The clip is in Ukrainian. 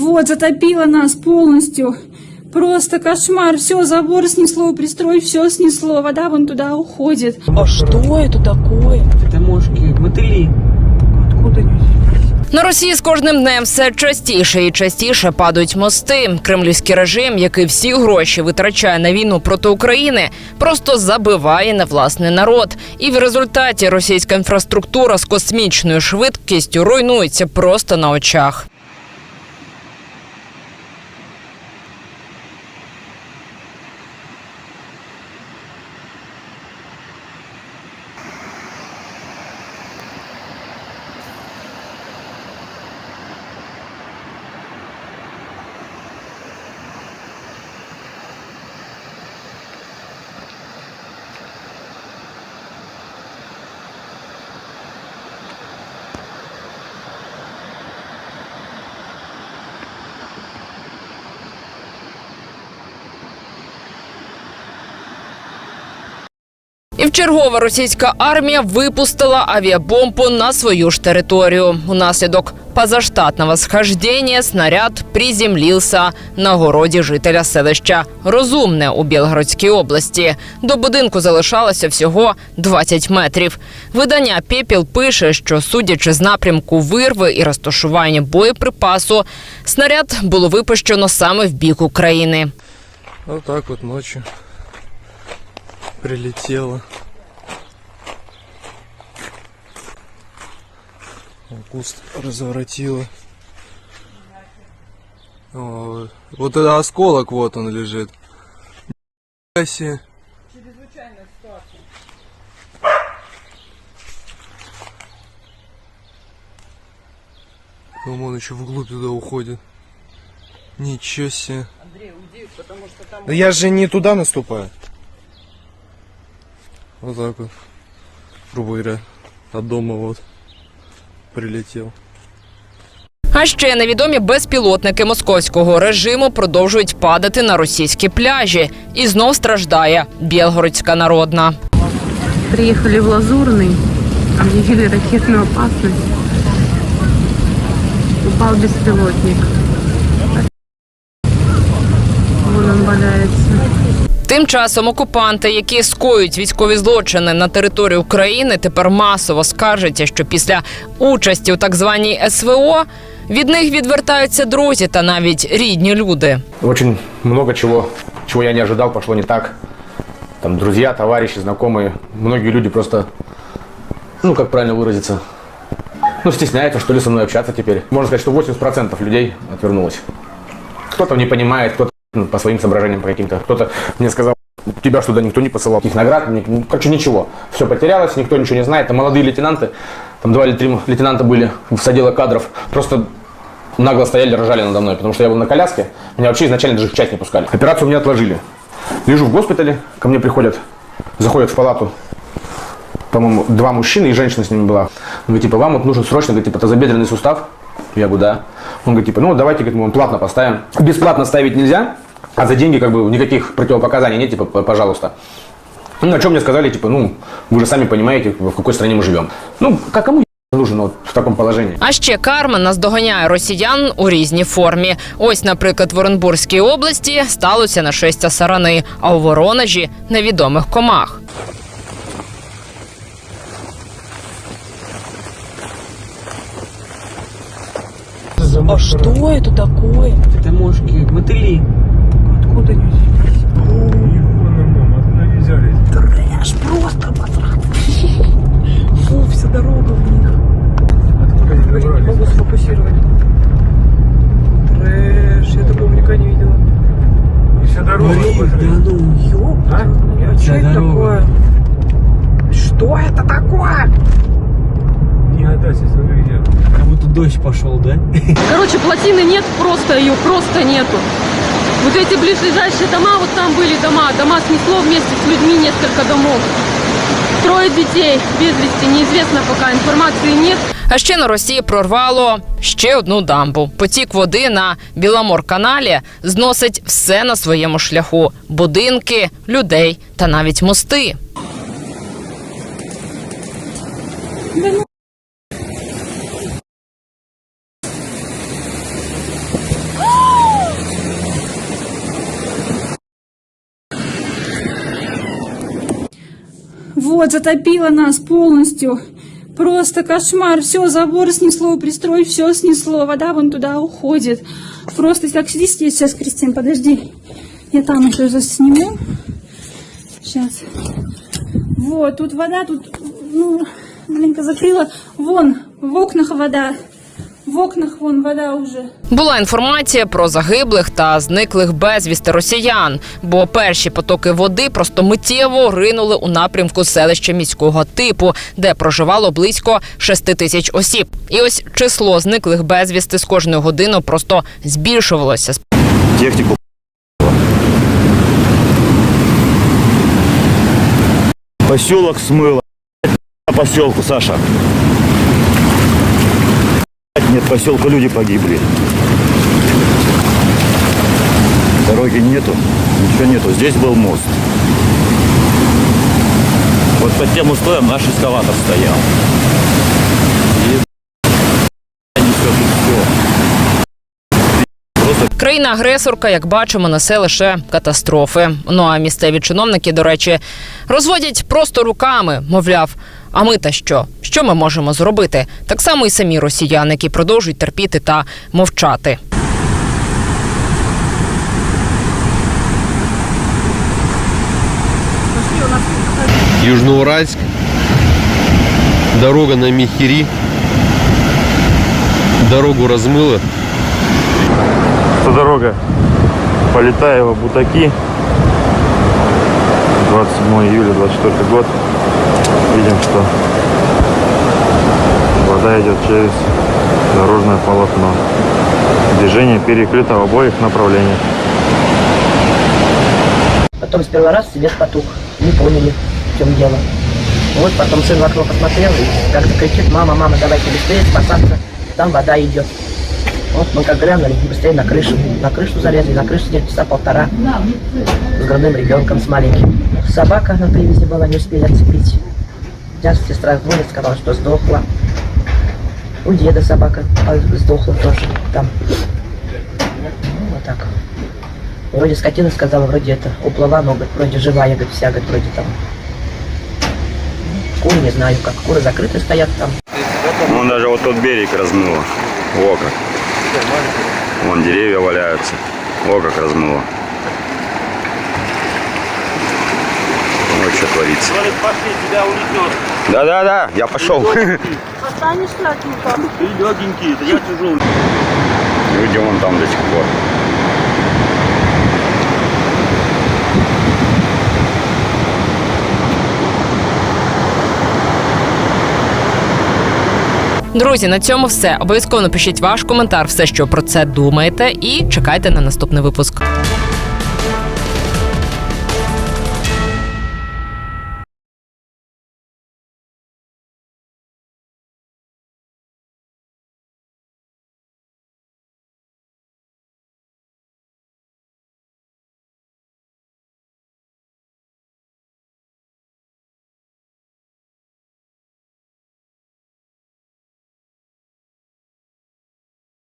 Вот, затопило нас полностью. Просто кошмар. Все, забор снесло, пристрой, все снесло. Вода вон туда уходит. А что это такое? Это мошки, мотыли. Откуда они взялись? На Росії з кожним днем все частіше і частіше падають мости. Кремлівський режим, який всі гроші витрачає на війну проти України, просто забиває на власний народ. І в результаті російська інфраструктура з космічною швидкістю руйнується просто на очах. І вчергове російська армія випустила авіабомбу на свою ж територію. Унаслідок позаштатного схождения снаряд приземлився на городі жителя селища Розумне у Білгородській області. До будинку залишалося всього 20 метрів. Видання Пепіл пише, що судячи з напрямку вирви і розташування боєприпасу, снаряд було випущено саме в бік України. Вот так вот Вон Куст разворотило. О, вот это осколок, вот он лежит. Нифига себе. Вон он еще вглубь туда уходит. Ничего себе. Да я же не туда наступаю. Вот так вот. Грубо говоря, от дома вот прилетел. А ще невідомі безпілотники московського режиму продовжують падати на російські пляжі. І знов страждає Білгородська народна. Приехали в Лазурный, объявили ракетную опасность. Упал беспилотник. Вон он валяется. Тим часом окупанти, які скоюють військові злочини на території України, тепер масово скаржаться, що після участі у так званій СВО від них відвертаються друзі та навіть рідні люди. Очень много чего, чего я не ожидал, пошло не так. Там друзья, товарищи, знакомые, многие люди просто, ну как правильно выразиться, ну стесняются, что ли, со мной общаться теперь. Можно сказать, что 80% людей отвернулось. Кто-то не кто-то ну, по своим соображениям по каким-то. Кто-то мне сказал, тебя что туда никто не посылал. Их наград, ни- ну, короче, ничего. Все потерялось, никто ничего не знает. Там молодые лейтенанты, там два или три лейтенанта были с отдела кадров. Просто нагло стояли, рожали надо мной, потому что я был на коляске. Меня вообще изначально даже в часть не пускали. Операцию мне отложили. Лежу в госпитале, ко мне приходят, заходят в палату, по-моему, два мужчины и женщина с ними была. Говорит, типа, вам вот нужен срочно, говорит, типа, тазобедренный сустав. Я говорю, да. Он говорит, типа, ну, давайте, говорит, мы вам платно поставим. Бесплатно ставить нельзя, а за деньги, как бы, никаких противопоказаний нет, типа, п- пожалуйста. Ну, на чем мне сказали, типа, ну, вы же сами понимаете, в какой стране мы живем. Ну, как кому нужен вот в таком положении? А ще карма наздоганяє росіян у різній формі. Ось, наприклад, в Оренбурзькій області сталося нашестя сарани, а у Воронежі невідомих комах. А что это такое? Это мошки, мотыли. Откуда они взялись? дождь пошел, да? Короче, плотины нет, просто ее просто нету. Вот эти ближайшие дома, вот там были дома. Дома снесло вместе с людьми несколько домов. Трое детей без вести, неизвестно пока, информации нет. А ще на Росії прорвало ще одну дамбу. Потік води на Біломор-каналі зносить все на своєму шляху: будинки, людей та навіть мости. Вот, затопило нас полностью. Просто кошмар. Все, забор снесло, пристрой, все снесло. Вода вон туда уходит. Просто так сиди здесь сейчас, Кристин, подожди. Я там еще засниму. Сейчас. Вот, тут вода, тут, ну, маленько закрыла. Вон, в окнах вода. В окнах вон вода уже. Була інформація про загиблих та зниклих безвісти росіян, бо перші потоки води просто миттєво ринули у напрямку селища міського типу, де проживало близько 6 тисяч осіб. І ось число зниклих безвісти з кожною годиною просто збільшувалося. технику. Поселок смыло. По поселку, Саша. Нет поселка, люди погибли. Дороги нету, ничего нету. Здесь был мост. Вот под тем устоем наш эскаватор стоял. Країна-агресорка, як бачимо, несе лише катастрофи. Ну а місцеві чиновники, до речі, розводять просто руками, мовляв. А ми та що? Що ми можемо зробити? Так само і самі росіяни, які продовжують терпіти та мовчати. Южноуральск, дорога на Михири, дорогу размыло. Эта дорога Полетаева, Бутаки. 27 июля 24 год. Видим, что вода идет через дорожное полотно. Движение перекрыто в обоих направлениях. Потом с первого раза свет потух. Не поняли, в чем дело. Вот потом сын в окно посмотрел и как-то кричит, мама, мама, давайте быстрее спасаться, там вода идет. Вот мы как глянули, быстрее на крышу. На крышу залезли, на крышу где-то часа полтора. С грудным ребенком, с маленьким. Собака на привязи была, не успели отцепить. Сейчас сестра звонит, сказала, что сдохла. У деда собака а, сдохла тоже там. Ну, вот так. Вроде скотина сказала, вроде это уплыла, но говорит, вроде живая, говорит, вся, говорит, вроде там. Куры не знаю, как куры закрыты стоят там. Вон даже вот тот берег размыло. Во как. Вон деревья валяются. Во как размыло. Вот что творится. Да-да-да, я пошел. Люди вон там до сих пор. Друзі, на цьому все. Обов'язково напишіть ваш коментар, все, що про це думаєте, і чекайте на наступний випуск.